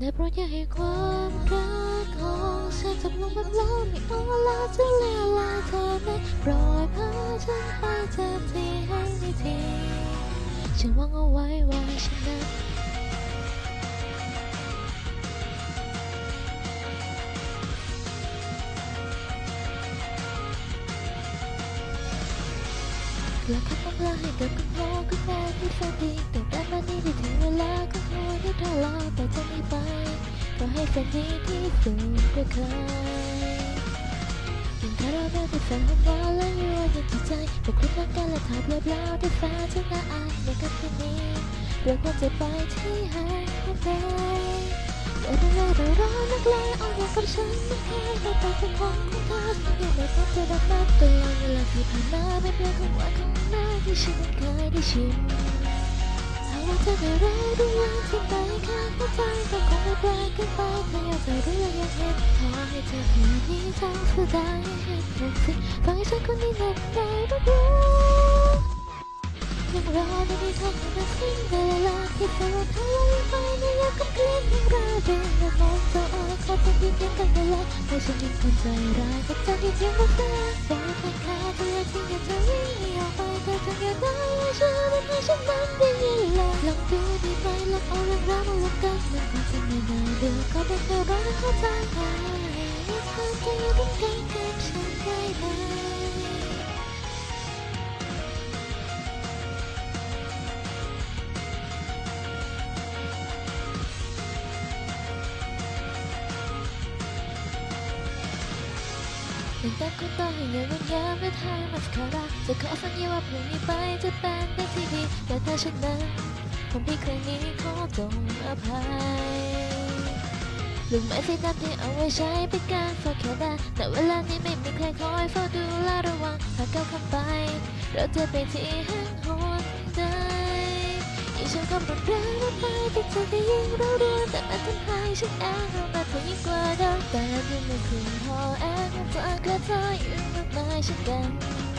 ได้โปรดอย่าให้ความรักของฉันจบลงแบบล้มไม่เอาเวลาจะเลี้ยลาเธอได้โปรดพาฉันไปเจอที่แห่งนี้ทีฉันหวังเอาไว้ว่าฉันนั้นแล้วก็ต้องลาให้กับคุณพ่อคุณแม่ที่แสนดีแต่ด้านบ้านนี้ได้ถึงเวลาของหัวที่ทะเลาะ ให้แฟนดีที่สุดกว่าใครกินข้าวเราได้แต่แฟนของเราและยั่วยังจิตใจแต่คุณรักกันและถามเปล่าๆแต่แฟนฉันน่าอายในกับคืนนี้เรื่องควรจะไปที่ห่งใดเดี๋ยวเราเราเรานักเลงเอาอย่างกับฉันไม่เคยแต่แต่เป็นของของเธอสิ่งไม่พบเจะรักมากตลอดเวลาที่ผ่านมาไม่เปลี่ยนของหวานของแม่ที่ฉันเคยได้ชิม หากว่าเธอได้รู้ด้วยว่าที่ไปข้างใจก็คงไม่แปลกเกินไปถ้าอยากจะรู้และอยากเห็นขอให้เธอคืนนี้ทำสุดได้ให้เห็นทุกสิฟังให้ฉันคนนี้แนั้นได้รับรู้ยังรอไม่ได้ทำให้สิ้นเวลาที่เธอทะเลไปไม่อยากกับเกลียดยังราเดินและมองตัวเองขอเป็นที่เพียงกันเวลาให้ฉันเป็นคนใจร้ายกับใจที่เพียงว่าเธอบอกเป็นค่า น่าเบื่อก็เป็นแค่รักเข้าใจไหมเธอจะอยู่ตรงกลางกับฉันได้ไหมตั้งแต่คุณต้องให้เงินวันยามและทายมาสคาร่าจะขอสัญญาว่าพรุ่งนี้ไปจะเป็นไปที่นนั้นผมพี่ครั้งนี้ขอจงอภัยลูกไม้สีดที่เอาไว้ใช้เป็นการเฝ้าแค่ได้แต่เวลานี้ไม่มีใครคอยเฝ้าดูแลระวังหากก้าวข้ามไป เราจะไปที่แห่งหนใดยิ่งฉันก็รุนแรงมากไปที่เธอก็ยิ่งเราเรือนแต่มันทำให้ฉันแอบเรามาเธอยิ่งกว่าเดิมแต่ยังไม่คืนพอแอบมันจะกระเทยอยู่มากมายเช่นกัน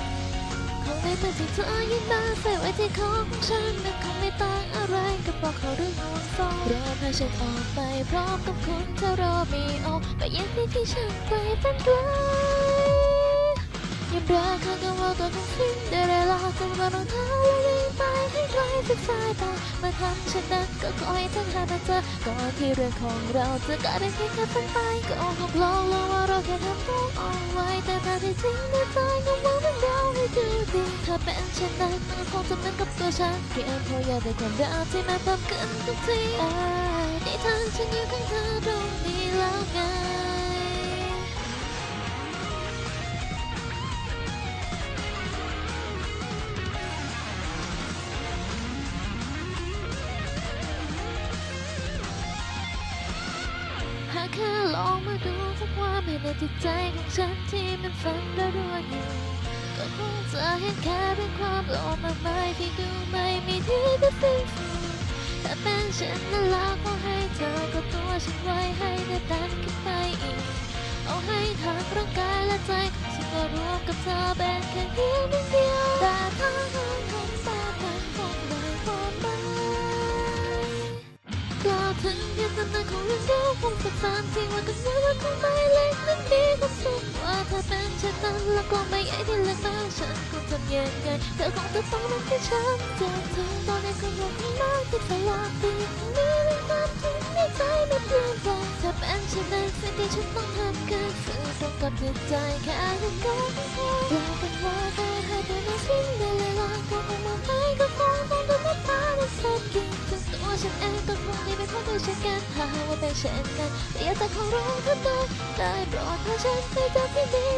คงในเมื่อที่เธอยิ้มมาใส่ไว้ที่คอของฉันมันคงไม่ต่างอะไรกับบอกเขาเรื่องห่วงซ่อนรอพาฉันออกไปพร้อมกับคุณเธอรอมีออกไปยังที่ที่ฉันไปฝันไกลอย่าเบื่อข้างกังวลตัวทั้งสิ้นได้เวลาจะมารองเท้าและวิ่งไปให้ไกลสุดสายตาเมื่อทำเช่นนั้นก็ขอให้ทั้งหามาเจอก่อนที่เรื่องของเราจะกลายเป็นเพียงแค่ฝันไปก็คงลองแล้วว่าเราแค่ทำตัวอ่อนไหว แต่ถ้าที่จริงในใจก็มองเป็นเดาให้ดูดีถ้าเป็นเช่นนั้นมันคงจะเหมือนกับตัวฉันเพียงพออยากได้ความรักที่มาพบกันทุกทีในี่ทางฉันอยู่ข้างเธอตรงนี้แล้วไง หากแค่ลองมาดูสักว่าไม่ในจิตใจของฉันที่มันฝันระรัวอยู่ก็คงจะเห็นแค่เรื่องความโลภมากมายที่ดูไม่มีที่จะสิ้นสุดถ้าเป็นฉันนั้นแล้วขอให้เธอกับตัวฉันไว้ให้ได้ดันขึ้นไปอีก เอาให้ทั้งร่างกายและใจของฉันมารวมกับเธอเป็นแค่เพียงหนึ่งเดียวแต่ถ้าหากทำแบบนั้นคงไม่ความหมายกล่าวถึงเพียงตำนานของเรื่องเดียว คงสักสามที่ว่ากันไว้ว่าคงไม่เล็กนั้นมีความสุขว่าถ้าเป็นเช่นนั้นแล้วก็ไม่ใหญ่ที่เล็กมากฉันคงทำยังไงเธอคงจะต้องรู้ที่ฉันจะถึงตอนนี้ก็รู้ข้างล่างที่สลายปีนี้เรื่องความจริงในใจไม่เปลี่ยนแปลงถ้าเป็นเช่นนั้นสิ่งที่ฉันต้องทำคือสื่อตรงกับจิตใจแค่เรื่องก เช่นกันแต่อยากจะขอร้องเธอได้ได้โปรดพาฉันไปเจอที่นี่